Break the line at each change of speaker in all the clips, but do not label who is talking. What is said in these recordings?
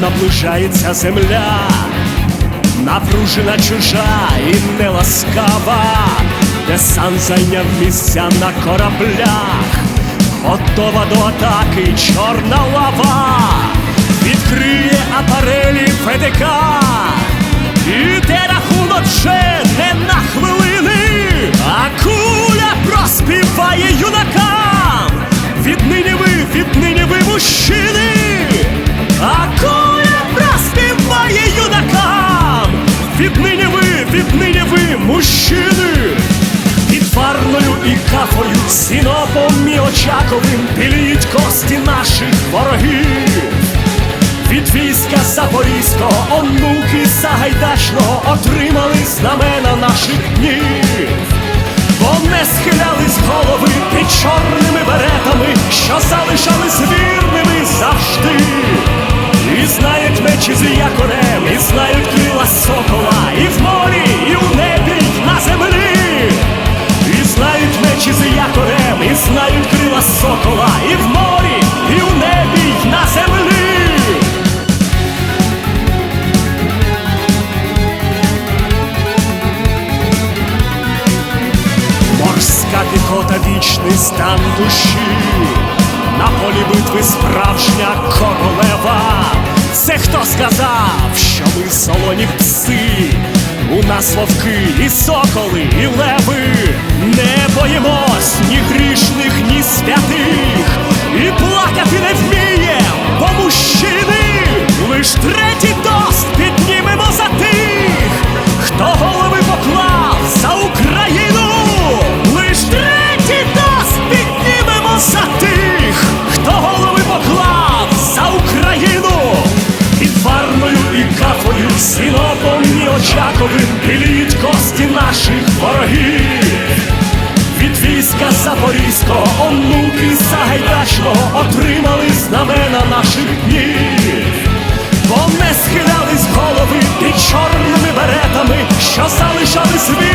наближається земля, напружена чужа і неласкава, десант зайняв місця на кораблях, готова до атаки чорна лава, відкриє апарелі ФДК, іде рахунок вже не на хвилини, кафою, синопом і очаковим біліють кості наших ворогів. Від війська Запорізького, онуки Сагайдачного отримали знамена наших днів. Піхота вічний стан душі, на полі битви справжня королева. Це хто сказав, що ми солоні пси? У нас вовки і соколи, і леви. Не боїмось ні грішних, ні святих. Наших ворогів. Від війська Запорізького, онуки Сагайдачного отримали знамена наших днів. Бо не схилялись голови під чорними беретами, що залишались вірними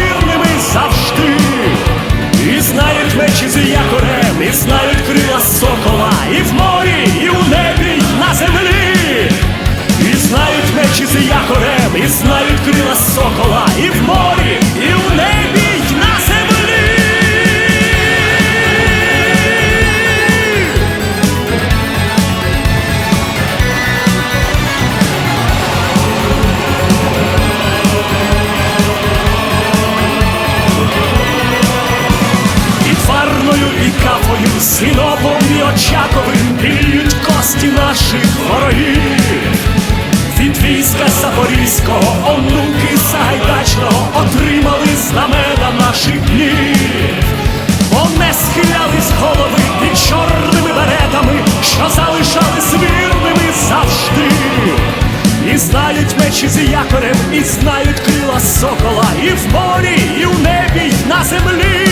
знають мечі з якорем, і знають крила сокола, і в морі, і в небі, і на землі.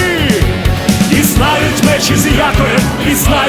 І знають мечі з якорем, і знають